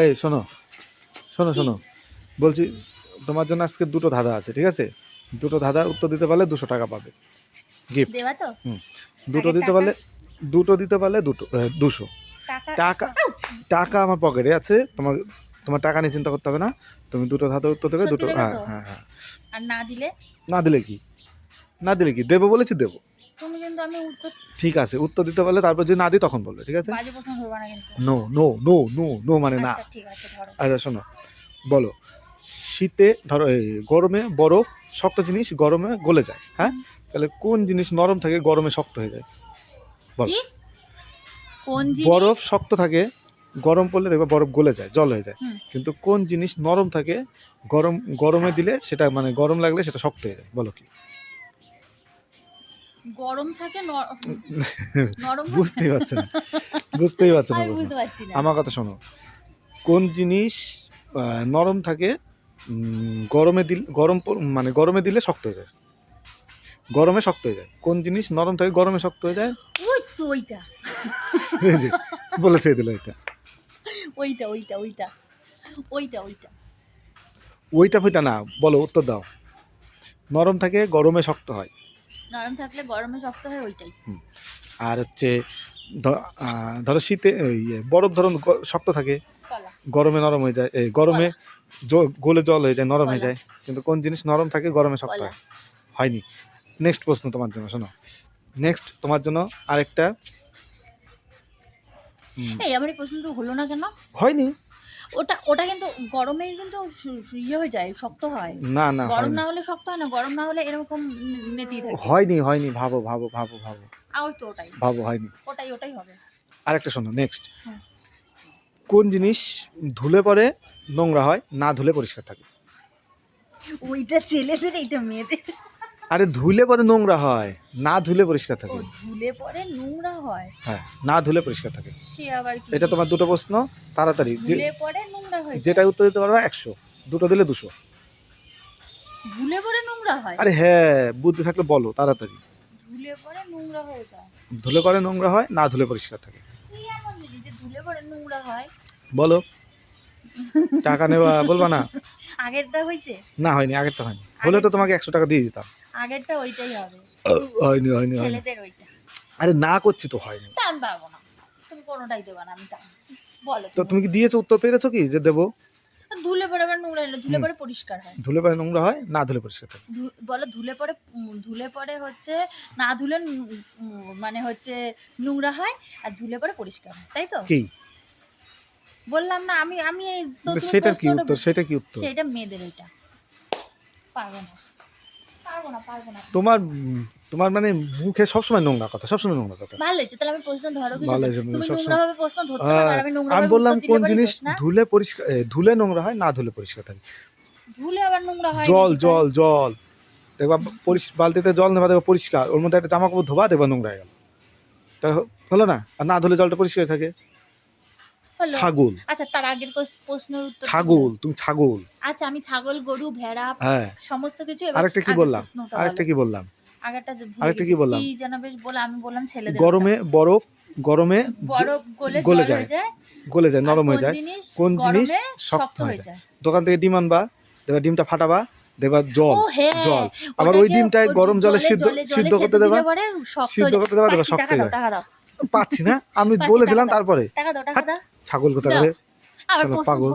এই শোনো। শোনো শোনো। বলছি তোমার জন্য আজকে দুটো ধাঁধা আছে ঠিক আছে? দুটো ধাঁধার উত্তর দিতে পারলে দুশো টাকা পাবে। গিফট দেবা তো? দুটো দিতে পারলে দুটো দিতে পারলে দুটো দুশো। টাকা টাকা টাকা আমার পকেটে আছে তোমার তোমার টাকা নিয়ে চিন্তা করতে হবে না। তুমি দুটো ধাঁধার উত্তর দেবে দুটো হ্যাঁ হ্যাঁ হ্যাঁ। আর না দিলে? না দিলে কি? না দিলে কি? দেবো বলেছি দেবো। কিন্তু আমি উত্তর ঠিক আছে উত্তর দিতে পারলে তারপর যদি না দিই তখন বলবে ঠিক আছে? বাজে প্রশ্ন ধরবা না কিন্তু। No no no no no মানে না। আচ্ছা ঠিক আছে ধরো। আচ্ছা শোনো বলো। শীতে ধরো এই গরমে বরফ শক্ত জিনিস গরমে গলে যায় হ্যাঁ? তাহলে কোন জিনিস নরম থাকে গরমে শক্ত হয়ে যায়? বলো। কি? কোন জিনিস? বরফ শক্ত থাকে গরম পড়লে দেখবে বরফ গলে যায় জল হয়ে যায়। কিন্তু কোন জিনিস নরম থাকে গরম গরমে দিলে সেটা মানে গরম লাগলে সেটা শক্ত হয়ে যায় বলো কি? গরম থাকে নরম বুঝতেই পারছে না। বুঝতেই পারছে না আমার কথা শোনো। কোন জিনিস নরম থাকে গরমে দিল গরম মানে গরমে দিলে শক্ত হয়ে যায়। গরমে শক্ত হয়ে যায়। কোন জিনিস নরম থাকে গরমে শক্ত হয়ে যায়? ওই তো ওইটা। বলেছে দিল এটা। ওইটা ওইটা ওইটা। ওইটা ওইটা। ওইটা ফইটা না বলো উত্তর দাও। নরম থাকে গরমে শক্ত হয়। নরম থাকলে গরমে শক্ত হয় ওইটাই। আর হচ্ছে ধরো শীতে ইয়ে, বরফ ধরুন শক্ত থাকে গরমে নরম হয়ে যায় এই গরমে গলে জল হয়ে যায় নরম হয়ে যায় কিন্তু কোন জিনিস নরম থাকে গরমে শক্ত হয়? হয়নি। নেক্সট প্রশ্ন তোমার জন্য শোনো। নেক্সট তোমার জন্য আরেকটা এই আমার এই প্রশ্নটা হলো না কেন? হয়নি। ওটা ওটা কিন্তু গরমে কিন্তু ইয়ে হয়ে যায় শক্ত হয়। না না গরম না হলে শক্ত হয় না গরম না হলে এরকম নে- থাকে। হয়নি হয়নি ভাবো ভাবো ভাবো ভাবো। ওই তো ওটাই। ভাবো হয়নি। ওটাই ওটাই হবে। আরেকটা শোনো নেক্সট হ্যাঁ। কোন জিনিস ধুলে পরে নোংরা হয় না ধুলে পরিষ্কার থাকে? ওইটা ছেলেদের এইটা মেয়েদের। আরে ধুলে পরে নোংরা হয় না ধুলে পরিষ্কার থাকে। ধুলে পরে নোংরা হয়? হ্যাঁ না ধুলে পরিষ্কার থাকে। সে আবার কি? এটা তোমার দুটো প্রশ্ন তাড়াতাড়ি। ধুলে পরে নোংরা হয় যেটা উত্তর দিতে পারবে একশো। দুটো দিলে দুশো। ধুলে পরে নোংরা হয়? আরে হ্যাঁ বুদ্ধি থাকলে বলো তাড়াতাড়ি। ধুলে পরে নোংরা হয়ে যায়। ধুলে পরে নোংরা হয় না ধুলে পরিষ্কার থাকে। ধুলে পরে নোংরা হয়? বলো। টাকা নেওয়া বলবা না? আগেরটা হয়েছে? না হয়নি আগেরটা হয়নি। হলে তো তোমাকে একশো টাকা দিয়ে দিতাম। আগেরটা ওইটাই হবে। হয়নি হয়নি হয়নি। আরে না করছি তো হয়নি। আমি পারব না। তুমি কোনোটাই দেবা না আমি জানি। বলো তো তুমি কি দিয়েছ উত্তর? পেরেছ কি যে দেবো? ধুলে পরে আবার নোংরা এলো ধুলে পরে পরিষ্কার হয়। ধুলে পরে নোংরা হয় না ধুলে পরিষ্কার থাকে বলো ধুলে পরে ধুলে পরে হচ্ছে না ধুলে মানে হচ্ছে নোংরা হয় আর ধুলে পরে পরিষ্কার হয় তাই তো? কি? বললাম না আমি আমি এই সেটা কি উত্তর? সেটা কি উত্তর? সেটা মেয়েদের এটা। পারব না। পারব না পারব না। তোমার তোমার মানে মুখে সবসময় নোংরা কথা সবসময় নোংরা কথা। ভালো হয়েছে তাহলে আমি প্রশ্ন ধরো কি ভালো হয়েছে, তুমি নোংরা ভাবে প্রশ্ন ধরতে পারো আমি নোংরা আমি বললাম কোন জিনিস ধুলে পরিষ্কার ধুলে নোংরা হয় না ধুলে পরিষ্কার থাকে? ধুলে আবার নোংরা হয় জল জল জল। দেখবা পরিষ্কার বালতিতে জল নেবা দেখবা পরিষ্কার। ওর মধ্যে একটা জামা কাপড় ধোবা দেখবা নোংরা হয়ে গেল। তা হলো না? আর না ধুলে জলটা পরিষ্কার থাকে? হলো। ছাগল। আচ্ছা তার আগের প্রশ্নের উত্তর ছাগল তুমি ছাগল। আচ্ছা আমি ছাগল গরু ভেড়া হ্যাঁ। সমস্ত কিছু আরেকটা কি বললাম? আরেকটা কি বললাম? আরেকটা কি বললাম? আমি বললাম ছেলেদের গরমে বরফ গরমে বরফ গলে যায়, গলে যায় নরম হয়ে কোন যায়। জিনিস কোন জিনিস শক্ত হয়ে যায়? দোকান থেকে ডিম আনবা দেখবা ডিমটা ফাটাবা দেখবা জল হ্যাঁ। জল। আবার ওই ডিমটায় গরম জলে সিদ্ধ সিদ্ধ করতে দেবা? সিদ্ধ করতে দেবা পাচ্ছি, শক্ত হয়ে যায়। পাচ্ছি না? আমি বলেছিলাম তারপরে। টাকা দাও টাকা দাও। ছাগল কোথা দাও। করে আবার শালা প্রশ্ন পাগল।